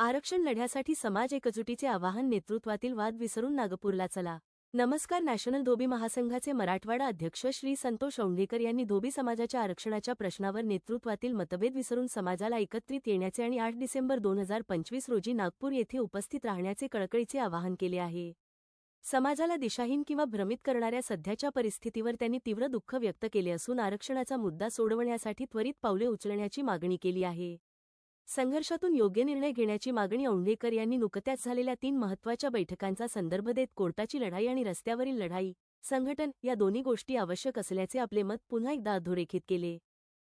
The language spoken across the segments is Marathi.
आरक्षण लढ्यासाठी समाज एकजुटीचे आवाहन नेतृत्वातील वाद विसरून नागपूरला चला. नमस्कार नॅशनल धोबी महासंघाचे मराठवाडा अध्यक्ष श्री संतोष औंढेकर यांनी धोबी समाजाच्या आरक्षणाच्या प्रश्नावर नेतृत्वातील मतभेद विसरून समाजाला एकत्रित येण्याचे आणि आठ डिसेंबर दोन हजार पंचवीस रोजी नागपूर येथे उपस्थित राहण्याचे कळकळीचे आवाहन केले आहे. समाजाला दिशाहीन किंवा भ्रमित करणाऱ्या सध्याच्या परिस्थितीवर त्यांनी तीव्र दुःख व्यक्त केले असून आरक्षणाचा मुद्दा सोडवण्यासाठी त्वरित पावले उचलण्याची मागणी केली आहे. संघर्षातून योग्य निर्णय घेण्याची मागणी औंढेकर यांनी नुकत्याच झालेल्या तीन महत्त्वाच्या बैठकांचा संदर्भ देत कोर्टाची लढाई आणि रस्त्यावरील लढाई संघटन या दोन्ही गोष्टी आवश्यक असल्याचे आपले मत पुन्हा एकदा अधोरेखित केले.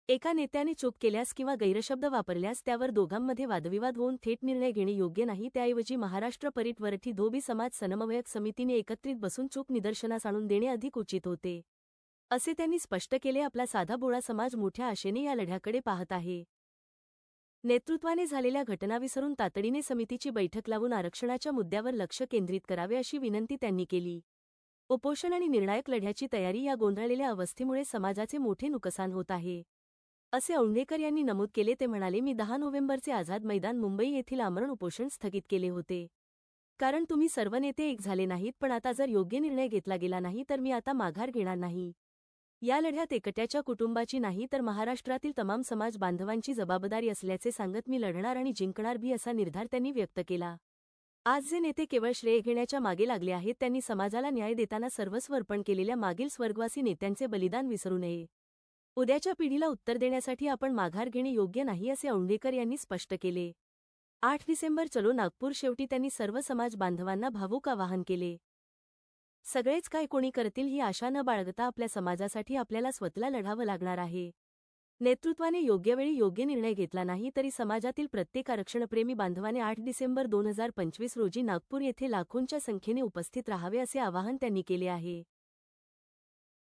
एका नेत्याने चूक केल्यास किंवा गैरशब्द वापरल्यास त्यावर दोघांमध्ये वादविवाद होऊन थेट निर्णय घेणे योग्य नाही त्याऐवजी महाराष्ट्र परिट वरठी धोबी समाज समन्वयक समितीने एकत्रित बसून चूक निदर्शनास आणून देणे अधिक उचित होते. असे त्यांनी स्पष्ट केले आपला साधा बोळा समाज मोठ्या आशेने या लढ्याकडे पाहत आहे. नेतृत्वाने झालेल्या घटना विसरून तातडीने समितीची बैठक लावून आरक्षणाच्या मुद्द्यावर लक्ष केंद्रित करावे अशी विनंती त्यांनी केली. उपोषण आणि निर्णायक लढ्याची तयारी या गोंधळलेल्या अवस्थेमुळे समाजाचे मोठे नुकसान होत आहे. असे औंढेकर यांनी नमूद केले ते म्हणाले मी दहा नोव्हेंबरचे आझाद मैदान मुंबई येथील आमरण उपोषण स्थगित केले होते. कारण तुम्ही सर्व नेते एक झाले नाहीत पण आता जर योग्य निर्णय घेतला गेला नाही तर मी आता माघार घेणार नाही. या लढ्यात एकट्याच्या कुटुंबाची नाही तर महाराष्ट्रातील तमाम समाज बांधवांची जबाबदारी असल्याचे सांगत मी लढणार आणि जिंकणार भी असा निर्धार त्यांनी व्यक्त केला. आज जे नेते केवळ श्रेय घेण्याच्या मागे लागले आहेत त्यांनी समाजाला न्याय देताना सर्वस्व अर्पण केलेल्या मागील स्वर्गवासी नेत्यांचे बलिदान विसरू नये. उद्याच्या पिढीला उत्तर देण्यासाठी आपण माघार घेणे योग्य नाही असे औंढेकर यांनी स्पष्ट केले. आठ डिसेंबर चलो नागपूर शेवटी त्यांनी सर्व समाज बांधवांना भावूक आवाहन केले. सगळेच काय कोणी करतील ही आशा न बाळगता आपल्या समाजासाठी आपल्याला स्वतःला लढावं लागणार आहे. नेतृत्वाने योग्य वेळी योग्य निर्णय घेतला नाही तरी समाजातील प्रत्येक आरक्षणप्रेमी बांधवाने आठ डिसेंबर दोन हजार पंचवीस रोजी नागपूर येथे लाखोंच्या संख्येने उपस्थित राहावे असे आवाहन त्यांनी केले आहे.